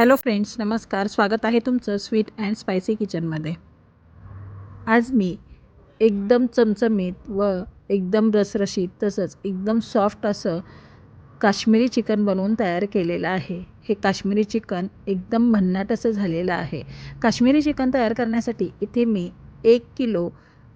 Hello friends नमस्कार. स्वागत आहे तुमचं स्वीट अँड स्पायसी किचनमध्ये. आज मी एकदम चमचमीत व एकदम रसरशीत तसंच एकदम सॉफ्ट असं काश्मीरी चिकन बनवून तयार केलेलं आहे. हे काश्मीरी चिकन एकदम भन्नाट असं झालेलं आहे. काश्मीरी चिकन तयार करण्यासाठी इथे मी एक किलो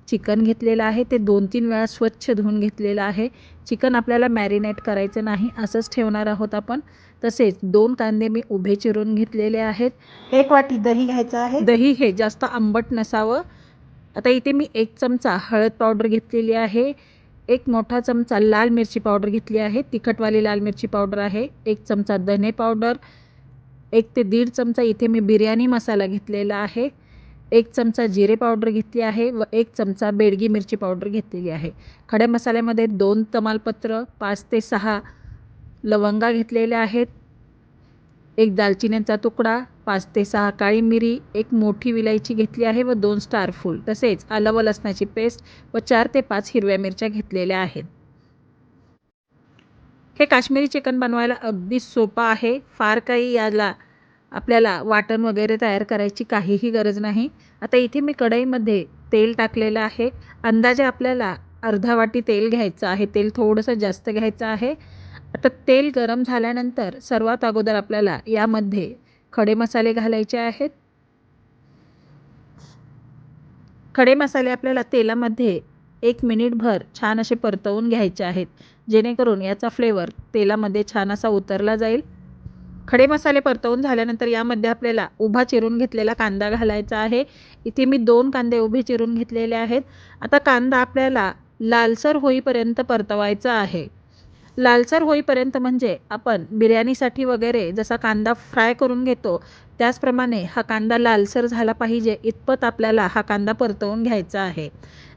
चिकन घेतलेलं आहे. ते दोन तीन वेळा स्वच्छ धुवून घेतलेलं आहे. चिकन आपल्याला मॅरिनेट करायचं नाही असंच ठेवणार आहोत आपण. तसेच दोन कांदे मी उभे चिरून घेतलेले आहेत. एक वाटी दही घ्यायचं आहे. दही हे जास्त आंबट नसावं. आता इथे मी एक चमचा हळद पावडर घेतलेली आहे. एक मोठा चमचा लाल मिरची पावडर घेतली आहे. तिखटवाली लाल मिरची पावडर आहे. एक चमचा धने पावडर. एक ते दीड चमचा इथे मी बिर्याणी मसाला घेतलेला आहे. एक चमचा जिरे पावडर घेतली आहे व एक चमचा बेडगी मिरची पावडर घेतलेली आहे. खड्या मसाल्यामध्ये दोन तमालपत्र पाच ते सहा लवंगा घेतलेल्या आहेत. एक दालचिनीचा तुकडा पाच ते सहा काळी मिरी एक मोठी विलायची घेतली आहे व दोन स्टारफूल तसेच आलं व लसणाची पेस्ट व चार ते पाच हिरव्या मिरच्या घेतलेल्या आहेत. हे काश्मीरी चिकन बनवायला अगदी सोपं आहे. फार काही याला आपल्याला वाटण वगैरे तयार करायची काहीही गरज नाही. आता इथे मी कढईमध्ये तेल टाकलेलं आहे. अंदाजे आपल्याला अर्धा वाटी तेल घ्यायचं आहे. तेल थोडंसं जास्त घ्यायचं आहे. आता तेल गरम झाल्यानंतर सर्वात अगोदर आपल्याला यामध्ये खडे मसाले घालायचे आहेत. खडे मसाले आपल्याला तेलामध्ये एक मिनिटभर छान असे परतवून घ्यायचे आहेत. जेणेकरून याचा फ्लेवर तेलामध्ये छान असा उतरला जाईल. खडे मसाले परतवून झाल्यानंतर यामध्ये आपल्याला उभा चिरून घेतलेला कांदा घालायचा आहे. इथे मी दोन कांदे उभे चिरून घेतलेले आहेत. आता कांदा आपल्याला लालसर होईपर्यंत परतवायचा आहे. लालसर होईपर्यंत म्हणजे आपण बिर्याणीसाठी वगैरे जसा कांदा फ्राय करून घेतो त्याचप्रमाणे हा कांदा लालसर झाला पाहिजे इतपत आपल्याला हा कांदा परतवून घ्यायचा आहे.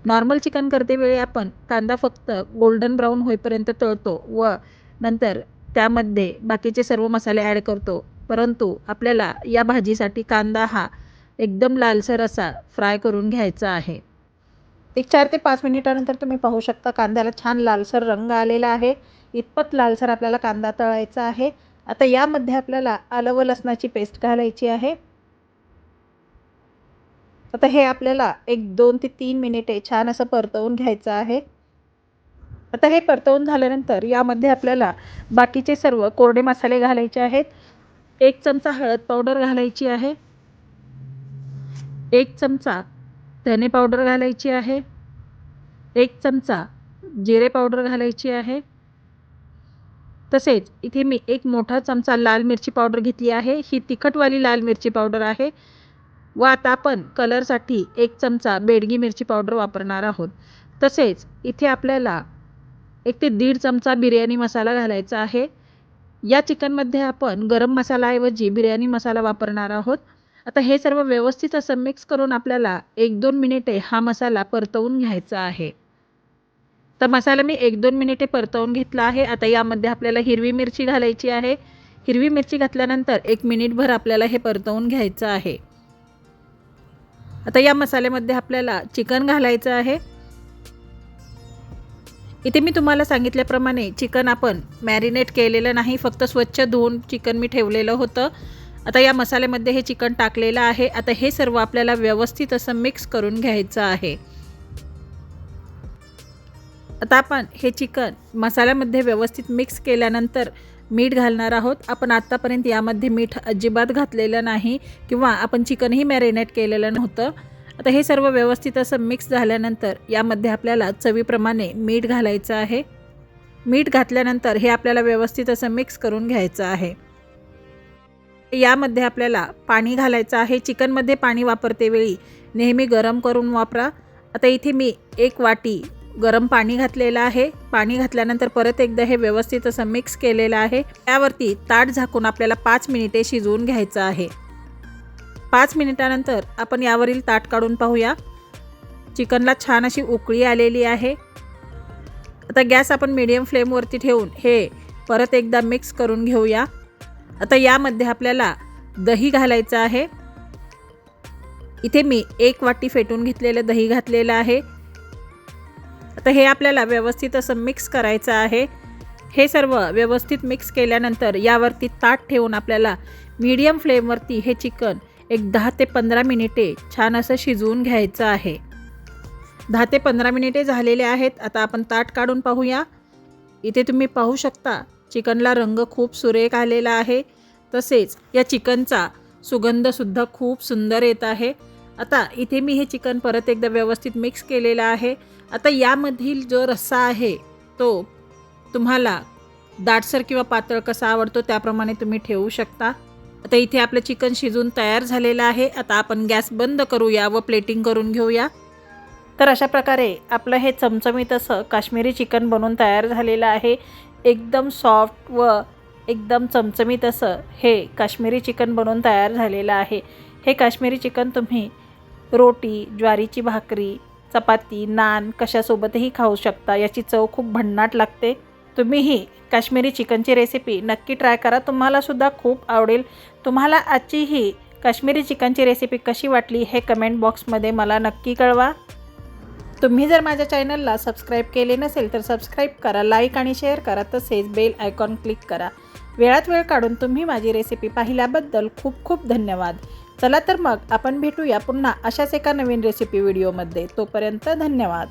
नॉर्मल चिकन करतेवेळी आपण कांदा फक्त गोल्डन ब्राऊन होईपर्यंत तळतो व नंतर त्यामध्ये बाकीचे सर्व मसाले ॲड करतो. परंतु आपल्याला या भाजीसाठी कांदा हा एकदम लालसर असा फ्राय करून घ्यायचा आहे. एक चार ते पाच मिनिटानंतर तुम्ही पाहू शकता कांद्याला छान लालसर रंग आलेला आहे. इतपत लालसर आपल्याला कांदा तळायचा आहे. आता यामध्ये आपल्याला आलं व लसणाची पेस्ट घालायची आहे. आता हे आपल्याला एक दोन ते तीन मिनिटे छान असं परतवून घ्यायचं आहे. आता हे परतवून झाल्यानंतर यामध्ये आपल्याला बाकीचे सर्व कोरडे मसाले घालायचे आहेत. एक चमचा हळद पावडर घालायची आहे. एक चमचा धने पावडर घालायची आहे. एक चमचा जिरे पावडर घालायची आहे. तसेच इथे मी एक मोठा चमचा लाल मिरची पावडर घेतली आहे. ही तिखटवाली लाल मिरची पावडर आहे. व आता आपण कलरसाठी एक चमचा बेडगी मिरची पावडर वापरणार आहोत. तसेच इथे आपल्याला एक ते दीड चमचा बिर्याणी मसाला घालायचा आहे. या चिकनमध्ये आपण गरम मसालाऐवजी बिर्याणी मसाला वापरणार आहोत. आता हे सर्व व्यवस्थित असं मिक्स करून आपल्याला एक दोन मिनिटे हा मसाला परतवून घ्यायचा आहे. तर मसाला मी एक दोन मिनिटे परतवून घेतला आहे. आता यामध्ये आपल्याला हिरवी मिरची घालायची आहे. हिरवी मिरची घातल्यानंतर एक मिनिटभर आपल्याला हे परतवून घ्यायचं आहे. आता या मसाल्यामध्ये आपल्याला चिकन घालायचं आहे. इथे मी तुम्हाला सांगितल्याप्रमाणे चिकन आपण मॅरिनेट केलेलं नाही फक्त स्वच्छ धुवून चिकन मी ठेवलेलं होतं. आता या मसाल्यामध्ये हे चिकन टाकलेलं आहे. आता हे सर्व आपल्याला व्यवस्थित असं मिक्स करून घ्यायचं आहे. आता आपण हे चिकन मसाल्यामध्ये व्यवस्थित मिक्स केल्यानंतर मीठ घालणार आहोत. आपण आत्तापर्यंत यामध्ये मीठ अजिबात घातलेलं नाही किंवा आपण चिकनही मॅरिनेट केलेलं नव्हतं. आता हे सर्व व्यवस्थित असं मिक्स झाल्यानंतर यामध्ये आपल्याला चवीप्रमाणे मीठ घालायचं आहे. मीठ घातल्यानंतर हे आपल्याला व्यवस्थित असं मिक्स करून घ्यायचं आहे. यामध्ये आपल्याला पाणी घालायचं आहे. चिकनमध्ये पाणी वापरते वेळी नेहमी गरम करून वापरा. आता इथे मी एक वाटी गरम पाणी घातलेलं आहे. पाणी घातल्यानंतर परत एकदा हे व्यवस्थित असं मिक्स केलेलं आहे. त्यावरती ताट झाकून आपल्याला पाच मिनिटे शिजवून घ्यायचं आहे. पाच मिनिटानंतर आपण यावरील ताट काढून पाहूया. चिकनला छान अशी उकळी आलेली आहे. आता गॅस आपण मीडियम फ्लेमवरती ठेवून हे परत एकदा मिक्स करून घेऊया. आता यामध्ये आपल्याला दही घालायचं आहे. इथे मी एक वाटी फेटून घेतलेलं दही घातलेलं आहे. आता हे आपल्याला व्यवस्थित असं मिक्स करायचं आहे. हे सर्व व्यवस्थित मिक्स केल्यानंतर यावरती ताट ठेवून आपल्याला मीडियम फ्लेमवरती हे चिकन एक दहा ते पंधरा मिनिटे छान असं शिजवून घ्यायचं आहे. दहा ते पंधरा मिनिटे झालेले आहेत. आता आपण ताट काढून पाहूया. इथे तुम्ही पाहू शकता चिकनला रंग खूप सुरेख आलेला आहे. तसेच या चिकनचा सुगंधसुद्धा खूप सुंदर येत आहे. आता इथे मी हे चिकन परत एकदा व्यवस्थित मिक्स केलेलं आहे. आता यामधील जो रस्सा आहे तो तुम्हाला दाटसर किंवा पातळ कसा आवडतो त्याप्रमाणे तुम्ही ठेवू शकता. आता इथे आपलं चिकन शिजून तयार झालेलं आहे. आता आपण गॅस बंद करूया व प्लेटिंग करून घेऊया. तर अशा प्रकारे आपलं हे चमचमीत असं काश्मीरी चिकन बनवून तयार झालेलं आहे. एकदम सॉफ्ट व एकदम चमचमीत असं हे काश्मीरी चिकन बनवून तयार झालेलं आहे. हे काश्मीरी चिकन तुम्ही रोटी ज्वारीची भाकरी चपाती नान कशासोबतही खाऊ शकता. याची चव खूप भन्नाट लागते. तुम्हीही काश्मीरी चिकनची रेसिपी नक्की ट्राय करा. तुम्हालासुद्धा खूप आवडेल. तुम्हाला आजची ही काश्मीरी चिकनची रेसिपी कशी वाटली हे कमेंट बॉक्समध्ये मला नक्की कळवा. तुम्ही जर माझ्या चॅनलला सबस्क्राईब केले नसेल तर सबस्क्राईब करा लाईक आणि शेअर करा तसेच बेल आयकॉन क्लिक करा. वेळात वेळ काढून तुम्ही माझी रेसिपी पाहिल्याबद्दल खूप खूप धन्यवाद. चला तर मग आपण भेटूया पुन्हा अशाच एका नवीन रेसिपी व्हिडिओमध्ये तोपर्यंत धन्यवाद.